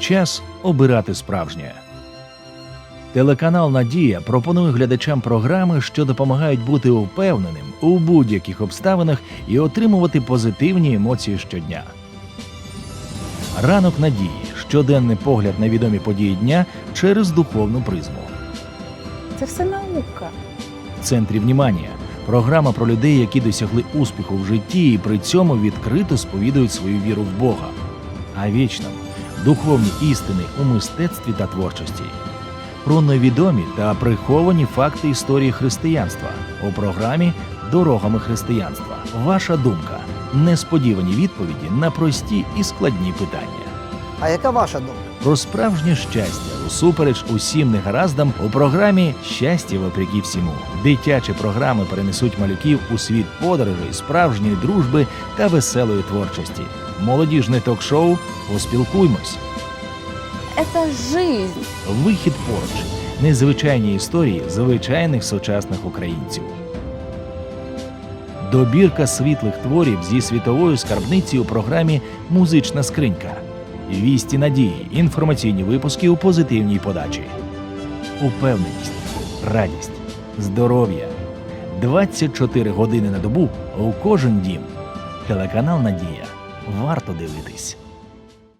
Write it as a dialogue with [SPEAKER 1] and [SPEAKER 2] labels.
[SPEAKER 1] Час обирати справжнє. Телеканал Надія пропонує глядачам програми, що допомагають бути впевненим у будь-яких обставинах і отримувати позитивні емоції щодня. Ранок надії щоденний погляд на відомі події дня через духовну призму.
[SPEAKER 2] Це все наука.
[SPEAKER 1] В центрі внімання програма про людей, які досягли успіху в житті і при цьому відкрито сповідують свою віру в Бога, а вічному духовні істини у мистецтві та творчості. Про невідомі та приховані факти історії християнства у програмі Дорогами християнства. Ваша думка. Несподівані відповіді на прості і складні питання.
[SPEAKER 3] А яка ваша думка?
[SPEAKER 1] Про справжнє щастя усупереч усім негараздам у програмі Щастя вопреки всьому. Дитячі програми перенесуть малюків у світ подорожей, справжньої дружби та веселої творчості. Молодіжне ток-шоу Поспілкуймось.
[SPEAKER 2] Это жизнь.
[SPEAKER 1] Вихід поруч. Незвичайні історії звичайних сучасних українців. Добірка світлих творів зі світовою скарбниці у програмі Музична скринька. Вісті надії, інформаційні випуски у позитивній подачі. Упевненість, радість, здоров'я. 24 години на добу у кожен дім. Телеканал Надія. Варто дивитись.